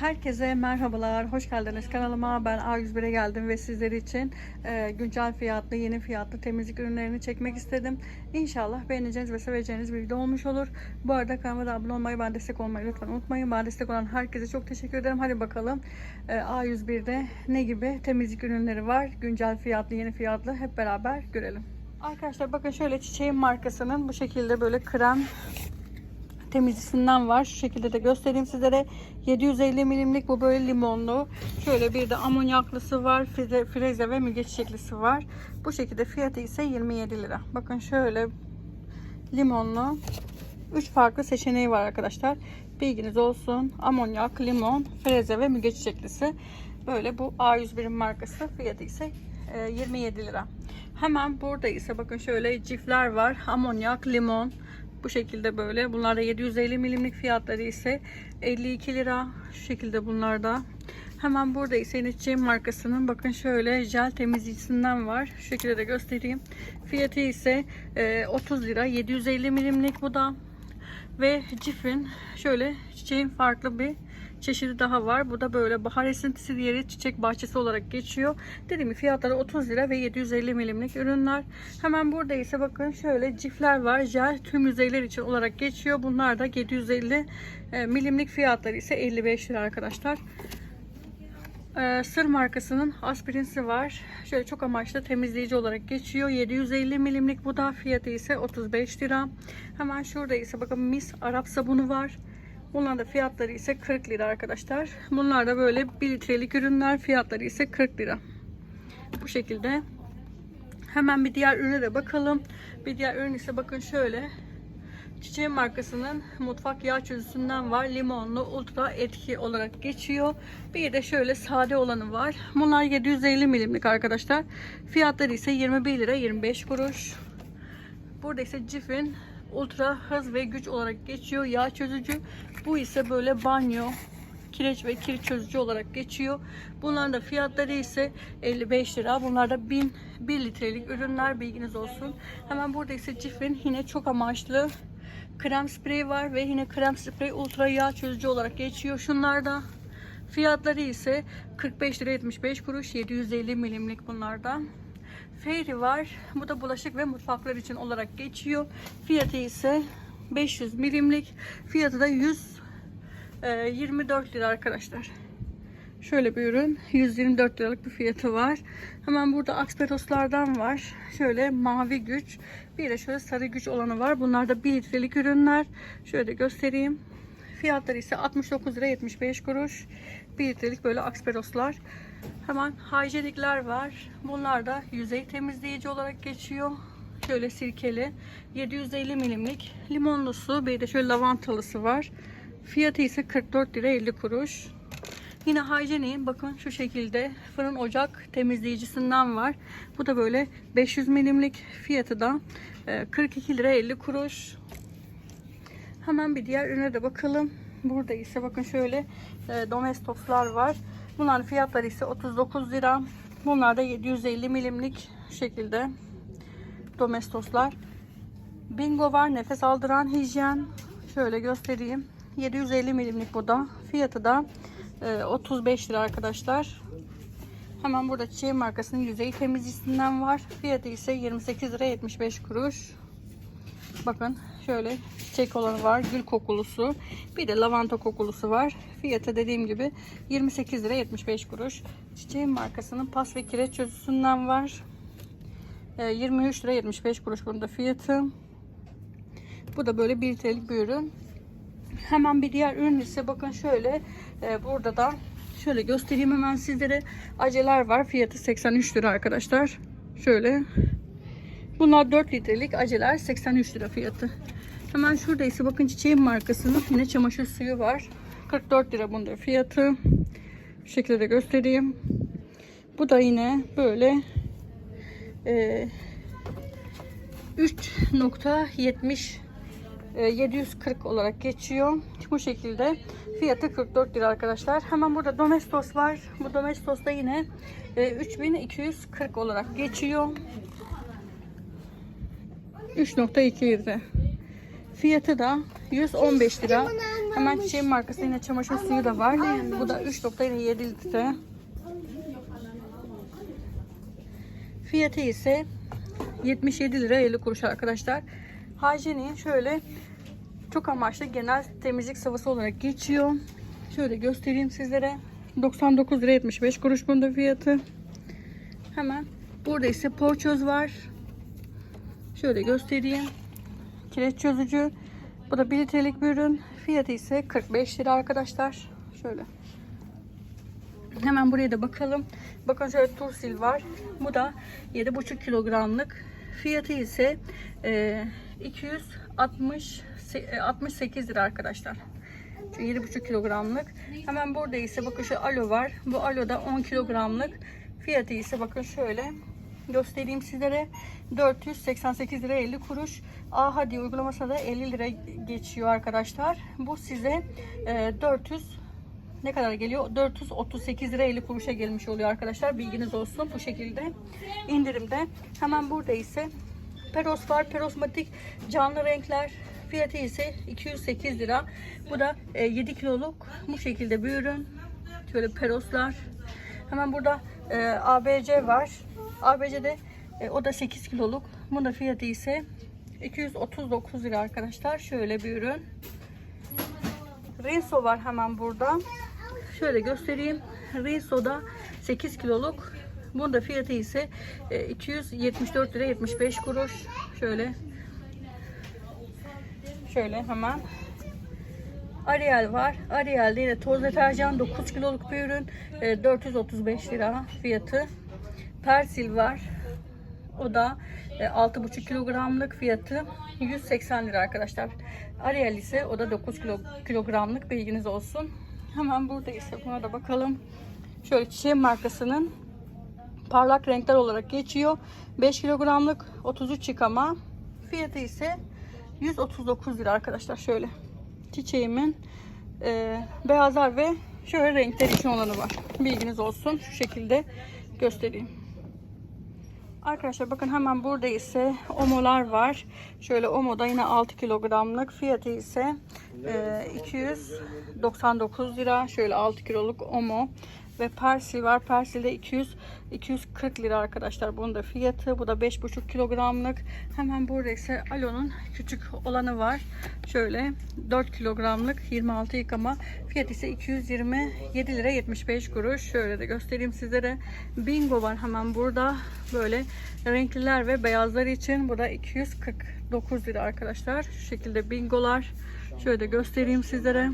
Herkese merhabalar, hoş geldiniz kanalıma. Ben A101'e geldim ve sizler için e, güncel fiyatlı, yeni fiyatlı temizlik ürünlerini çekmek istedim. İnşallah beğeneceğiniz ve seveceğiniz bir video olmuş olur. Bu arada kanalıma da abone olmayı, ben destek olmayı lütfen unutmayın. Bana destek olan herkese çok teşekkür ederim. Hadi bakalım e, A101'de ne gibi temizlik ürünleri var? Güncel fiyatlı, yeni fiyatlı hep beraber görelim. Arkadaşlar bakın şöyle çiçeğin markasının bu şekilde böyle krem temizlisinden var. Şu şekilde de göstereyim sizlere. 750 milimlik bu böyle limonlu. Şöyle bir de amonyaklısı var. Frize, freze ve müge çiçeklisi var. Bu şekilde fiyatı ise 27 lira. Bakın şöyle limonlu. 3 farklı seçeneği var arkadaşlar. Bilginiz olsun. Amonyak, limon, freze ve müge çiçeklisi. Böyle bu A101'in markası. Fiyatı ise e, 27 lira. Hemen burada ise bakın şöyle cifler var. Amonyak, limon, bu şekilde böyle. Bunlar da 750 milimlik fiyatları ise 52 lira. Şu şekilde bunlar da. Hemen burada ise yine markasının bakın şöyle jel temizleyicisinden var. Şu şekilde de göstereyim. Fiyatı ise e, 30 lira. 750 milimlik bu da. Ve Cif'in şöyle çiçeğin farklı bir çeşidi daha var. Bu da böyle bahar esintisi diğeri çiçek bahçesi olarak geçiyor. Dediğim gibi fiyatları 30 lira ve 750 milimlik ürünler. Hemen burada ise bakın şöyle cifler var. Jel tüm yüzeyler için olarak geçiyor. Bunlar da 750 e, milimlik fiyatları ise 55 lira arkadaşlar. Ee, Sır markasının aspirinsi var. Şöyle çok amaçlı temizleyici olarak geçiyor. 750 milimlik bu da fiyatı ise 35 lira. Hemen şurada ise bakın mis Arap sabunu var. Bunların da fiyatları ise 40 lira arkadaşlar. Bunlar da böyle 1 litrelik ürünler. Fiyatları ise 40 lira. Bu şekilde. Hemen bir diğer ürüne de bakalım. Bir diğer ürün ise bakın şöyle. Çiçeğin markasının mutfak yağ çözüsünden var. Limonlu ultra etki olarak geçiyor. Bir de şöyle sade olanı var. Bunlar 750 milimlik arkadaşlar. Fiyatları ise 21 lira 25 kuruş. Burada ise Cif'in ultra hız ve güç olarak geçiyor. Yağ çözücü. Bu ise böyle banyo, kireç ve kir çözücü olarak geçiyor. Bunların da fiyatları ise 55 lira. Bunlar da 1000 1 litrelik ürünler bilginiz olsun. Hemen burada ise Cif'in yine çok amaçlı krem spreyi var ve yine krem sprey ultra yağ çözücü olarak geçiyor. Şunlar da fiyatları ise 45 lira 75 kuruş 750 milimlik bunlardan. Fairy var. Bu da bulaşık ve mutfaklar için olarak geçiyor. Fiyatı ise 500 milimlik. Fiyatı da 124 lira arkadaşlar. Şöyle bir ürün. 124 liralık bir fiyatı var. Hemen burada Axperos'lardan var. Şöyle mavi güç. Bir de şöyle sarı güç olanı var. Bunlar da 1 litrelik ürünler. Şöyle göstereyim. Fiyatları ise 69 lira 75 kuruş. 1 litrelik böyle Axperos'lar. Hemen hijyenikler var. Bunlar da yüzey temizleyici olarak geçiyor. Şöyle sirkeli. 750 milimlik limonlusu. Bir de şöyle lavantalısı var. Fiyatı ise 44 lira 50 kuruş. Yine Hygienic bakın şu şekilde fırın ocak temizleyicisinden var. Bu da böyle 500 milimlik fiyatı da e, 42 lira 50 kuruş. Hemen bir diğer ürüne de bakalım. Burada ise bakın şöyle e, domestoslar var. Bunların fiyatları ise 39 lira. Bunlar da 750 milimlik şekilde domestoslar. Bingo var nefes aldıran hijyen. Şöyle göstereyim. 750 milimlik bu da. Fiyatı da e, 35 lira arkadaşlar. Hemen burada çiçeği markasının yüzey temizleyicisinden var. Fiyatı ise 28 lira 75 kuruş. Bakın şöyle çiçek olanı var. Gül kokulusu. Bir de lavanta kokulusu var. Fiyatı dediğim gibi 28 lira 75 kuruş. Çiçeğin markasının pas ve kireç çözüsünden var. E, 23 lira 75 kuruş bunda fiyatı. Bu da böyle 1 litrelik bir ürün. Hemen bir diğer ürün ise bakın şöyle e, burada da şöyle göstereyim hemen sizlere aceler var fiyatı 83 lira arkadaşlar şöyle bunlar 4 litrelik aceler 83 lira fiyatı hemen şurada ise bakın çiçeğin markasının yine çamaşır suyu var 44 lira bunda fiyatı şu şekilde de göstereyim bu da yine böyle e, 3.70 740 olarak geçiyor. Bu şekilde. Fiyatı 44 lira arkadaşlar. Hemen burada Domestos var. Bu Domestos da yine 3240 olarak geçiyor. 3.2 litre. Fiyatı da 115 lira Hemen çiçeğin markası yine çamaşır suyu da var. Bu da 3.7 litre. Fiyatı ise 77 lira 50 kuruş arkadaşlar. Hijyenin şöyle çok amaçlı genel temizlik sıvısı olarak geçiyor. Şöyle göstereyim sizlere. 99 lira 75 kuruş bunda fiyatı. Hemen burada ise porçöz var. Şöyle göstereyim. Kireç çözücü. Bu da 1 litrelik bir ürün. Fiyatı ise 45 lira arkadaşlar. Şöyle. Hemen buraya da bakalım. Bakın şöyle tursil var. Bu da 7,5 kilogramlık. Fiyatı ise e, 260 e, 68 lira arkadaşlar. Şu 7,5 kilogramlık. Hemen burada ise bakın şu alo var. Bu alo da 10 kilogramlık. Fiyatı ise bakın şöyle göstereyim sizlere. 488 lira 50 kuruş. A hadi uygulamasına da 50 lira geçiyor arkadaşlar. Bu size e, 400 ne kadar geliyor? 438 lira 50 kuruşa gelmiş oluyor arkadaşlar. Bilginiz olsun bu şekilde. indirimde. Hemen burada ise Peros var. Perosmatik canlı renkler. Fiyatı ise 208 lira. Bu da e, 7 kiloluk bu şekilde bir ürün. Şöyle peroslar. Hemen burada e, ABC var. ABC'de e, o da 8 kiloluk. Bunun da fiyatı ise 239 lira arkadaşlar. Şöyle bir ürün. Rinso var hemen burada. Şöyle göstereyim. Rinso'da 8 kiloluk. Bunun da fiyatı ise e, 274 lira 75 kuruş. Şöyle. Şöyle hemen. Ariel var. Ariel'de yine toz deterjan 9 kiloluk bir ürün. E, 435 lira fiyatı. Persil var. O da e, 6,5 kilogramlık fiyatı 180 lira arkadaşlar. Ariel ise o da 9 kilo, kilogramlık bilginiz olsun. Hemen burada ise buna da bakalım. Şöyle çiçeğin markasının parlak renkler olarak geçiyor. 5 kilogramlık 33 yıkama. Fiyatı ise 139 lira arkadaşlar. Şöyle çiçeğimin e, beyazlar ve şöyle renkler için olanı var. Bilginiz olsun. Şu şekilde göstereyim. Arkadaşlar bakın hemen burada ise omolar var. Şöyle omoda yine 6 kilogramlık fiyatı ise e, 299 lira. Şöyle 6 kiloluk omo ve persil var. Persil de 200 240 lira arkadaşlar. Bunun da fiyatı. Bu da 5,5 kilogramlık. Hemen burada ise Alo'nun küçük olanı var. Şöyle 4 kilogramlık 26 yıkama. Fiyatı ise 227 lira 75 kuruş. Şöyle de göstereyim sizlere. Bingo var hemen burada. Böyle renkliler ve beyazlar için. Bu da 249 lira arkadaşlar. Şu şekilde bingolar. Şöyle de göstereyim sizlere.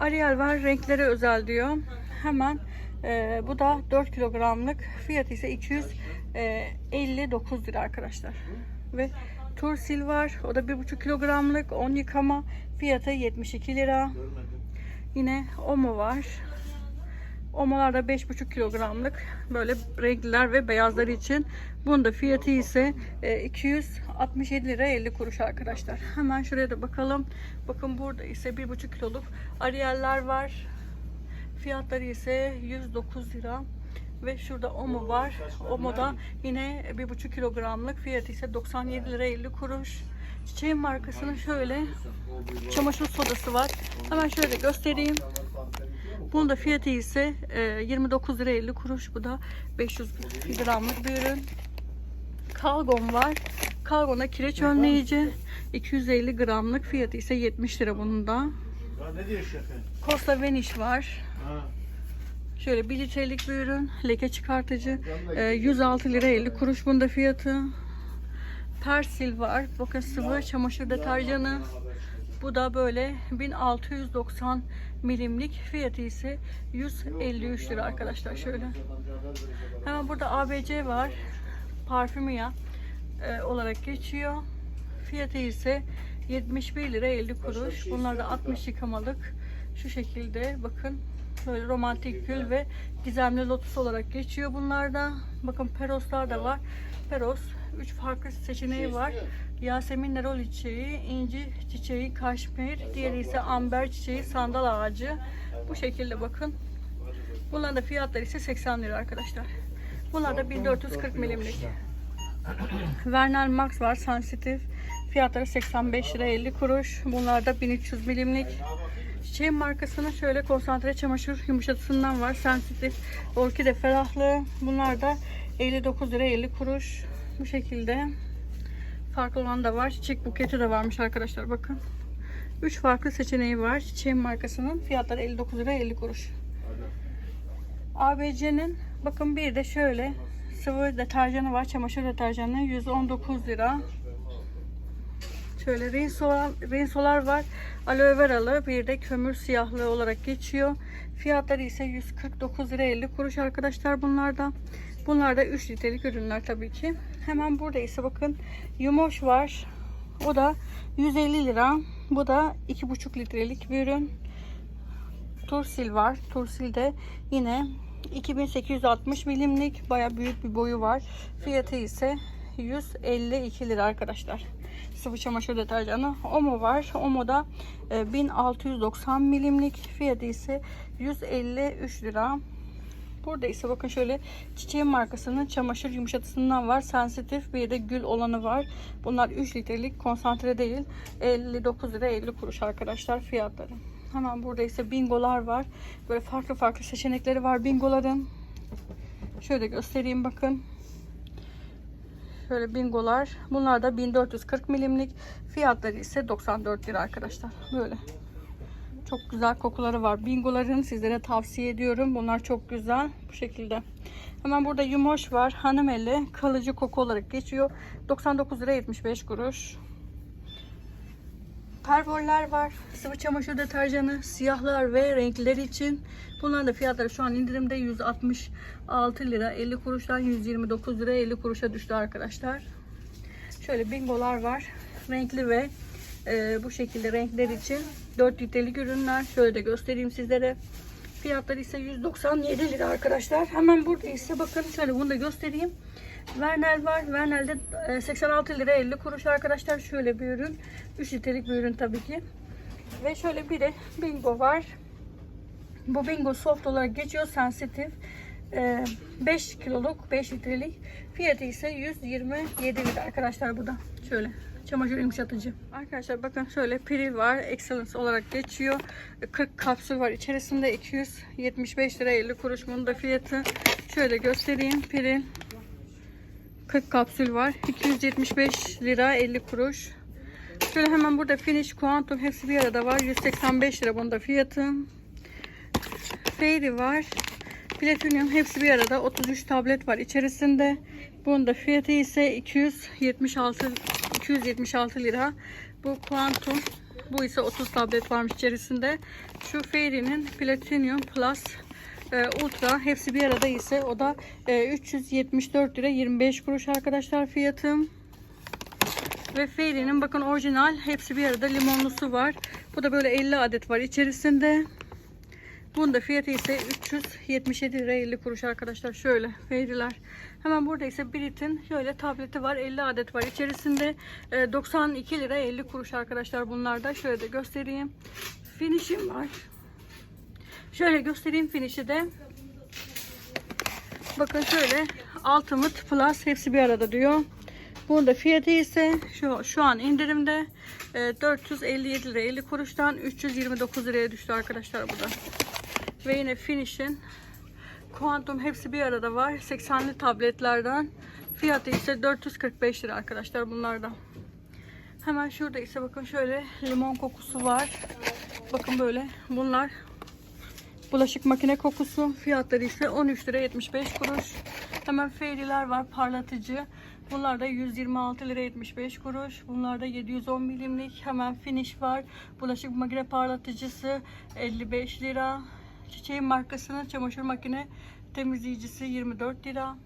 Ariel var. Renkleri özel diyor. Hemen e, bu da 4 kilogramlık. Fiyatı ise 259 lira arkadaşlar. Ve Tursil var. O da 1,5 kilogramlık. 10 yıkama. Fiyatı 72 lira. Yine Omo var. Omolar da 5,5 kilogramlık. Böyle renkliler ve beyazlar için. Bunun da fiyatı ise e, 267 lira 50 kuruş arkadaşlar. Hemen şuraya da bakalım. Bakın burada ise 1,5 kiloluk Ariel'ler var. Fiyatları ise 109 lira. Ve şurada Omo var. Omo'da yine 1,5 kilogramlık fiyatı ise 97 lira 50 kuruş. Çiçeğin markasının şöyle çamaşır sodası var. Hemen şöyle göstereyim. Bunun da fiyatı ise e, 29 lira 50 kuruş. Bu da 500 gramlık bir ürün. Kalgon var. Kalgon'a kireç önleyici 250 gramlık fiyatı ise 70 lira bunun da. Costa Vanish var. Şöyle 1 litrelik bir ürün. Leke çıkartıcı. e, 106 lira 50 kuruş bunun da fiyatı. Persil var. Bakın sıvı çamaşır deterjanı. Bu da böyle 1690 milimlik fiyatı ise 153 lira arkadaşlar şöyle. Hemen burada ABC var. Parfümya e, olarak geçiyor. Fiyatı ise 71 lira 50 kuruş. Bunlar da 60 yıkamalık. Şu şekilde bakın. Böyle romantik gül ve gizemli lotus olarak geçiyor bunlarda. Bakın peroslar da var. Peros 3 farklı seçeneği var. Yasemin nerol çiçeği, inci çiçeği, kaşmir, diğeri ise amber çiçeği, sandal ağacı. Bu şekilde bakın. Bunların da fiyatları ise 80 lira arkadaşlar. Bunlar da 1440 milimlik. Vernal Max var sensitif. Fiyatları 85 lira 50 kuruş. Bunlar da 1300 milimlik. Çiçeğin markasının şöyle konsantre çamaşır yumuşatıcısından var. Sensitif orkide ferahlığı. Bunlar da 59 lira 50 kuruş. Bu şekilde. Farklı olan da var. Çiçek buketi de varmış arkadaşlar bakın. 3 farklı seçeneği var. Çiçeğin markasının fiyatları 59 lira 50 kuruş. ABC'nin bakın bir de şöyle sıvı deterjanı var. Çamaşır deterjanı 119 lira. Şöyle rinsolar, rinsolar var. Aloe veralı bir de kömür siyahlığı olarak geçiyor. Fiyatları ise 149 lira 50 kuruş arkadaşlar bunlardan. Bunlar da 3 litrelik ürünler tabii ki. Hemen burada ise bakın yumoş var. O da 150 lira. Bu da 2,5 litrelik bir ürün. Tursil var. Tursil de yine 2860 milimlik baya büyük bir boyu var. Fiyatı ise 152 lira arkadaşlar. Sıvı çamaşır deterjanı. Omo var. Omo da e, 1690 milimlik. Fiyatı ise 153 lira. Burada ise bakın şöyle çiçeğin markasının çamaşır yumuşatısından var. Sensitif bir de gül olanı var. Bunlar 3 litrelik konsantre değil. 59 lira 50 kuruş arkadaşlar fiyatları. Hemen burada ise bingolar var. Böyle farklı farklı seçenekleri var bingoların. Şöyle göstereyim bakın. Şöyle bingolar. Bunlar da 1440 milimlik. Fiyatları ise 94 lira arkadaşlar. Böyle. Çok güzel kokuları var. Bingoların sizlere tavsiye ediyorum. Bunlar çok güzel. Bu şekilde. Hemen burada yumoş var. Hanım eli kalıcı koku olarak geçiyor. 99 lira 75 kuruş. Pervoller var. Sıvı çamaşır deterjanı, siyahlar ve renkler için. Bunların da fiyatları şu an indirimde 166 lira 50 kuruştan 129 lira 50 kuruşa düştü arkadaşlar. Şöyle bingolar var. Renkli ve e, bu şekilde renkler için 4 litrelik ürünler. Şöyle de göstereyim sizlere. Fiyatları ise 197 lira arkadaşlar. Hemen burada ise bakın şöyle bunu da göstereyim. Vernel var. Vernel'de e, 86 lira 50 kuruş arkadaşlar. Şöyle bir ürün. 3 litrelik bir ürün tabii ki. Ve şöyle bir de bingo var. Bu bingo soft olarak geçiyor. Sensitif. E, 5 kiloluk 5 litrelik. Fiyatı ise 127 lira arkadaşlar bu da. Şöyle çamaşır yumuşatıcı. Arkadaşlar bakın şöyle piri var. Excellence olarak geçiyor. 40 kapsül var. içerisinde 275 lira 50 kuruş. Bunun da fiyatı şöyle göstereyim. Piri 40 kapsül var. 275 lira 50 kuruş. Şöyle hemen burada Finish Quantum hepsi bir arada var. 185 lira bunun da fiyatı. Fairy var. Platinum hepsi bir arada. 33 tablet var içerisinde. Bunun da fiyatı ise 276 276 lira. Bu Quantum bu ise 30 tablet varmış içerisinde. Şu Fairy'nin Platinum Plus e, Ultra hepsi bir arada ise o da e, 374 lira 25 kuruş arkadaşlar fiyatım. Ve Fairy'nin bakın orijinal hepsi bir arada limonlusu var. Bu da böyle 50 adet var içerisinde. Bunun da fiyatı ise 377 lira 50 kuruş arkadaşlar. Şöyle Fairy'ler. Hemen burada ise Brit'in şöyle tableti var. 50 adet var içerisinde. E, 92 lira 50 kuruş arkadaşlar bunlar da. Şöyle de göstereyim. Finish'im var. Şöyle göstereyim finish'i de. Bakın şöyle Ultimate Plus hepsi bir arada diyor. Bunun da fiyatı ise şu, şu an indirimde e, 457 lira 50 kuruştan 329 liraya düştü arkadaşlar bu da. Ve yine Finish'in Quantum hepsi bir arada var. 80'li tabletlerden. Fiyatı ise 445 lira arkadaşlar bunlardan. Hemen şurada ise bakın şöyle limon kokusu var. Bakın böyle bunlar bulaşık makine kokusu. Fiyatları ise 13 lira 75 kuruş. Hemen Fairy'ler var parlatıcı. Bunlar da 126 lira 75 kuruş. Bunlar da 710 milimlik. Hemen Finish var. Bulaşık makine parlatıcısı 55 lira. Çiçeğin markasının çamaşır makine temizleyicisi 24 lira.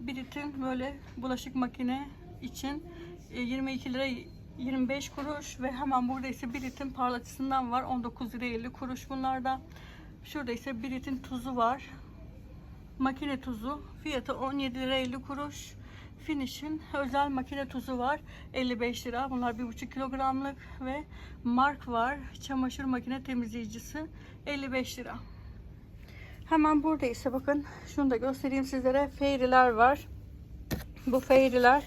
Brit'in böyle bulaşık makine için e, 22 lira 25 kuruş ve hemen burada ise Brit'in parlatıcısından var 19 lira 50 kuruş bunlarda. Şurada ise Brit'in tuzu var. Makine tuzu fiyatı 17 lira 50 kuruş. Finish'in özel makine tuzu var 55 lira. Bunlar 1,5 kilogramlık ve Mark var. Çamaşır makine temizleyicisi 55 lira. Hemen burada ise bakın şunu da göstereyim sizlere. Fairy'ler var. Bu Fairy'ler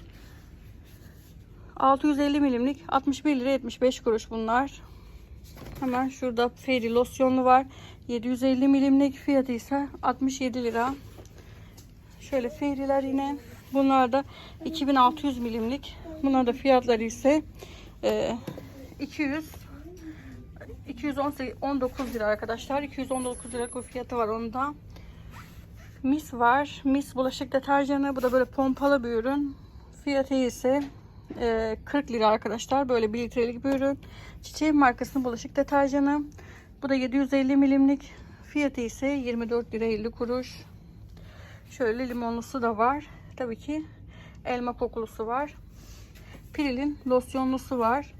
650 milimlik 61 lira 75 kuruş bunlar. Hemen şurada Fairy losyonlu var. 750 milimlik fiyatı ise 67 lira. Şöyle Fairy'ler yine. Bunlar da 2600 milimlik. Bunlar da fiyatları ise e, 200 219 lira arkadaşlar. 219 lira fiyatı var onda. Mis var. Mis bulaşık deterjanı. Bu da böyle pompalı bir ürün. Fiyatı ise e, 40 lira arkadaşlar. Böyle 1 litrelik bir ürün. Çiçeğin markasının bulaşık deterjanı. Bu da 750 milimlik. Fiyatı ise 24 lira 50 kuruş. Şöyle limonlusu da var. Tabii ki elma kokulusu var. Piril'in losyonlusu var.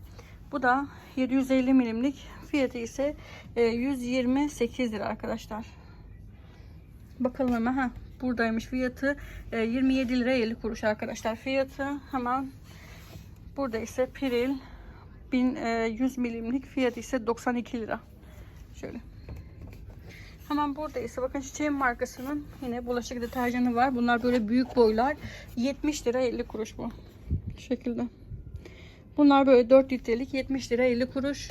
Bu da 750 milimlik. Fiyatı ise e, 128 lira arkadaşlar. Bakalım. Ha, buradaymış fiyatı. E, 27 lira 50 kuruş arkadaşlar fiyatı. Hemen burada ise Piril 1100 milimlik fiyatı ise 92 lira. Şöyle. Hemen burada ise bakın çiçeğin markasının yine bulaşık deterjanı var. Bunlar böyle büyük boylar. 70 lira 50 kuruş bu. Şu şekilde. Bunlar böyle 4 litrelik 70 lira 50 kuruş.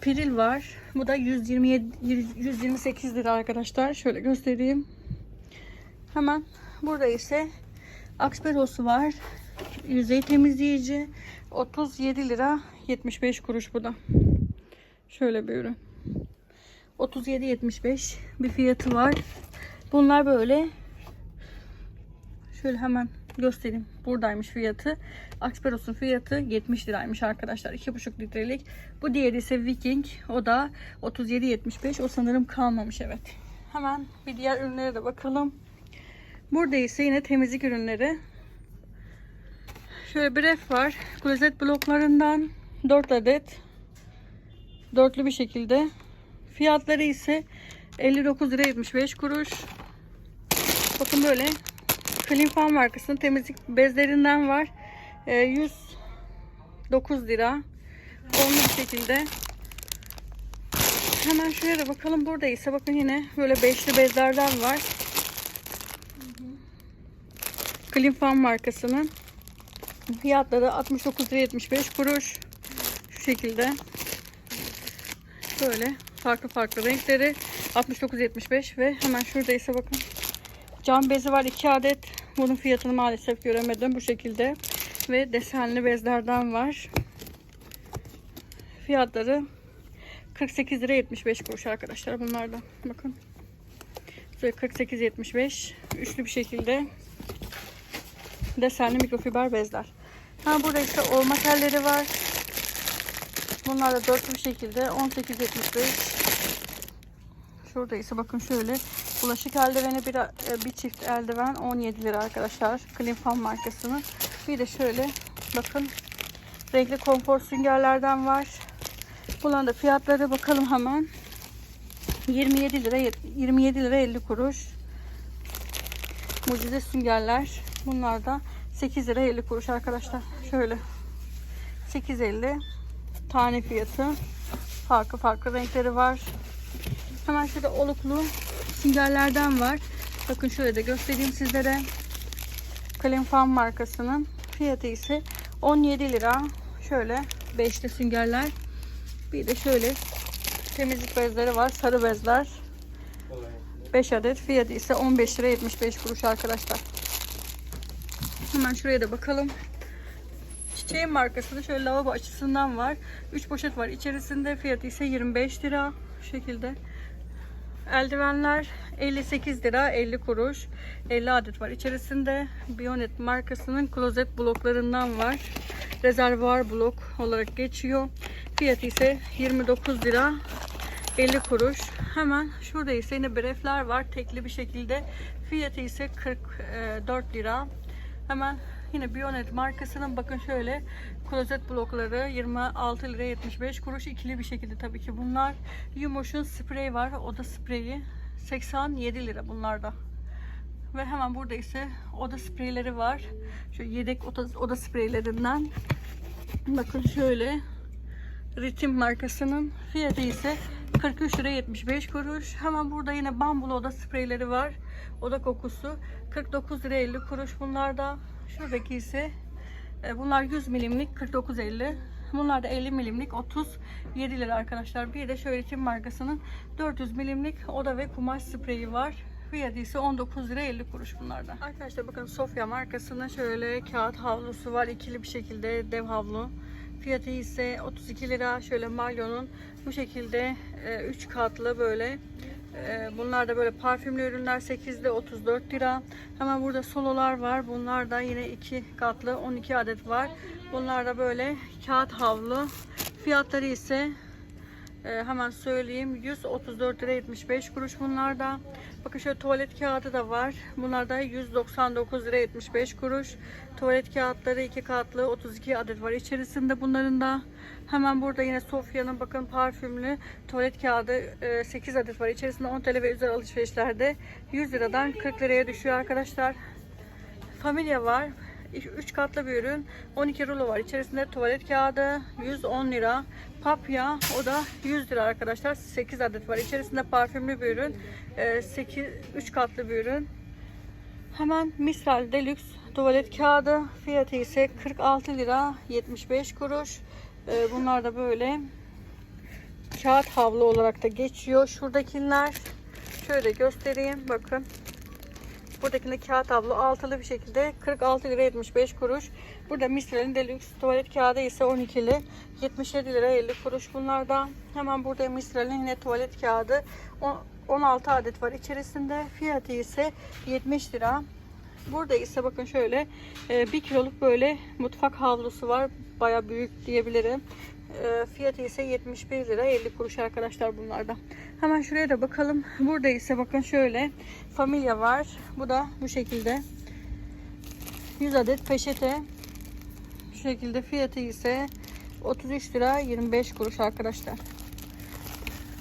Piril var. Bu da 127 128 lira arkadaşlar. Şöyle göstereyim. Hemen burada ise Aksperos'u var. Yüzey temizleyici 37 lira 75 kuruş bu da. Şöyle bir ürün. 37.75 bir fiyatı var. Bunlar böyle şöyle hemen göstereyim. Buradaymış fiyatı. Aksperos'un fiyatı 70 liraymış arkadaşlar. 2,5 litrelik. Bu diğeri ise Viking. O da 37.75. O sanırım kalmamış evet. Hemen bir diğer ürünlere de bakalım. Burada ise yine temizlik ürünleri. Şöyle bir ref var. Klozet bloklarından 4 adet. Dörtlü bir şekilde. Fiyatları ise 59 lira 75 kuruş. Bakın böyle Clean Fan markasının temizlik bezlerinden var. Ee, 109 lira. Onlu bir şekilde. Hemen şuraya da bakalım. Burada ise bakın yine böyle beşli bezlerden var. Clean Fan markasının. Fiyatları 69 lira 75 kuruş. Şu şekilde. Böyle farklı farklı renkleri 69.75 ve hemen şurada ise bakın cam bezi var 2 adet. Bunun fiyatını maalesef göremedim bu şekilde ve desenli bezlerden var. Fiyatları 48 lira 75 kuruş arkadaşlar bunlar da bakın. Şöyle 48.75 üçlü bir şekilde desenli mikrofiber bezler. Ha burada ise olma telleri var. Bunlar da dörtlü bir şekilde 18.75. Şurada ise bakın şöyle bulaşık eldiveni bir, bir çift eldiven 17 lira arkadaşlar. Clean Fan markasının. Bir de şöyle bakın renkli konfor süngerlerden var. Bunların da fiyatları bakalım hemen. 27 lira 27 lira 50 kuruş. Mucize süngerler. Bunlar da 8 lira 50 kuruş arkadaşlar. Şöyle 8.50 tane fiyatı. Farklı farklı renkleri var. Hemen şurada oluklu süngerlerden var. Bakın şöyle de göstereyim sizlere. Fan markasının fiyatı ise 17 lira. Şöyle beşli süngerler. Bir de şöyle temizlik bezleri var. Sarı bezler. 5 adet. Fiyatı ise 15 lira 75 kuruş arkadaşlar. Hemen şuraya da bakalım. Çiçeğin markası da şöyle lavabo açısından var. 3 poşet var içerisinde. Fiyatı ise 25 lira. Şu şekilde. Eldivenler 58 lira 50 kuruş. 50 adet var içerisinde. Bionet markasının klozet bloklarından var. Rezervuar blok olarak geçiyor. Fiyatı ise 29 lira 50 kuruş. Hemen şurada ise yine brefler var. Tekli bir şekilde. Fiyatı ise 44 lira. Hemen yine Bionet markasının bakın şöyle klozet blokları 26 lira 75 kuruş ikili bir şekilde tabii ki bunlar. Yumoş'un sprey var. Oda spreyi 87 lira bunlarda. Ve hemen burada ise oda spreyleri var. Şu yedek oda, oda spreylerinden. Bakın şöyle Ritim markasının fiyatı ise 43 lira 75 kuruş. Hemen burada yine bambulu oda spreyleri var. Oda kokusu 49 lira 50 kuruş bunlar da. Şuradaki ise E, bunlar 100 milimlik 49.50. Bunlar da 50 milimlik 37 lira arkadaşlar. Bir de şöyle Çin markasının 400 milimlik oda ve kumaş spreyi var. Fiyatı ise 19 lira 50 kuruş bunlarda. Arkadaşlar bakın Sofya markasının şöyle kağıt havlusu var. ikili bir şekilde dev havlu. Fiyatı ise 32 lira. Şöyle Maglio'nun bu şekilde 3 katlı böyle. e, Bunlar da böyle parfümlü ürünler 8'de 34 lira. Hemen burada sololar var. Bunlar da yine 2 katlı 12 adet var. Bunlar da böyle kağıt havlu. Fiyatları ise ee, hemen söyleyeyim 134 lira 75 kuruş bunlarda. Bakın şöyle tuvalet kağıdı da var. Bunlar da 199 lira 75 kuruş. Tuvalet kağıtları iki katlı 32 adet var içerisinde bunların da. Hemen burada yine Sofya'nın bakın parfümlü tuvalet kağıdı e, 8 adet var. İçerisinde 10 TL ve üzeri alışverişlerde 100 liradan 40 liraya düşüyor arkadaşlar. Familya var. 3 katlı bir ürün. 12 rulo var. İçerisinde tuvalet kağıdı 110 lira. Papya o da 100 lira arkadaşlar. 8 adet var. İçerisinde parfümlü bir ürün. 8 3 katlı bir ürün. Hemen Mistral Deluxe tuvalet kağıdı. Fiyatı ise 46 lira 75 kuruş. Ee, Bunlar da böyle kağıt havlu olarak da geçiyor. Şuradakiler şöyle göstereyim. Bakın. Buradakinde kağıt havlu altılı bir şekilde 46 lira 75 kuruş. Burada Mistral'in Deluxe tuvalet kağıdı ise 12'li 77 lira 50 kuruş bunlarda. Hemen burada Mistral'in yine tuvalet kağıdı o- 16 adet var içerisinde. Fiyatı ise 70 lira. Burada ise bakın şöyle 1 kiloluk böyle mutfak havlusu var. Baya büyük diyebilirim. E, Fiyatı ise 71 lira 50 kuruş arkadaşlar bunlarda. Hemen şuraya da bakalım. Burada ise bakın şöyle familya var. Bu da bu şekilde. 100 adet peçete. Şu şekilde fiyatı ise 33 lira 25 kuruş arkadaşlar.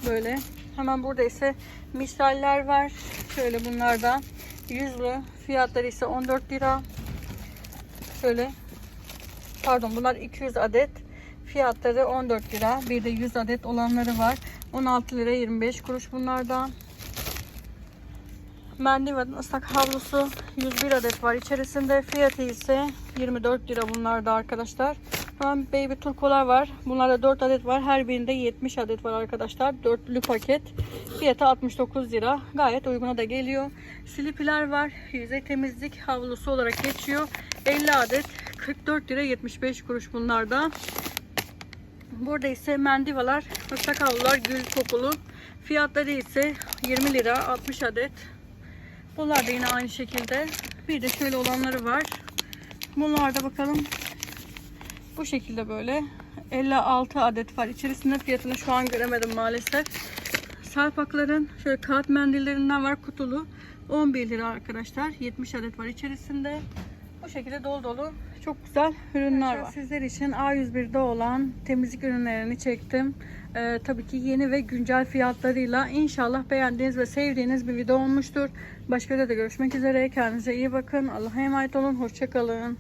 Böyle. Hemen burada ise misaller var. Şöyle bunlardan yüzlü. Fiyatları ise 14 lira. Şöyle. Pardon bunlar 200 adet. Fiyatları 14 lira. Bir de 100 adet olanları var. 16 lira 25 kuruş bunlardan. Mendiva'nın ıslak havlusu 101 adet var içerisinde. Fiyatı ise 24 lira bunlarda arkadaşlar. Hemen baby turkolar var. Bunlarda 4 adet var. Her birinde 70 adet var arkadaşlar. Dörtlü paket. Fiyatı 69 lira. Gayet uyguna da geliyor. Silipiler var. Yüzey temizlik havlusu olarak geçiyor. 50 adet. 44 lira 75 kuruş bunlarda. Burada ise mendivalar, havlular gül kokulu. Fiyatları ise 20 lira 60 adet. Bunlar da yine aynı şekilde. Bir de şöyle olanları var. Bunlar da bakalım. Bu şekilde böyle 56 adet var. İçerisinde fiyatını şu an göremedim maalesef. Salpakların şöyle kağıt mendillerinden var kutulu. 11 lira arkadaşlar. 70 adet var içerisinde. Bu şekilde dolu dolu çok güzel ürünler var. Sizler için A101'de olan temizlik ürünlerini çektim. Ee, tabii ki yeni ve güncel fiyatlarıyla inşallah beğendiğiniz ve sevdiğiniz bir video olmuştur. Başka videoda görüşmek üzere. Kendinize iyi bakın. Allah'a emanet olun. Hoşçakalın.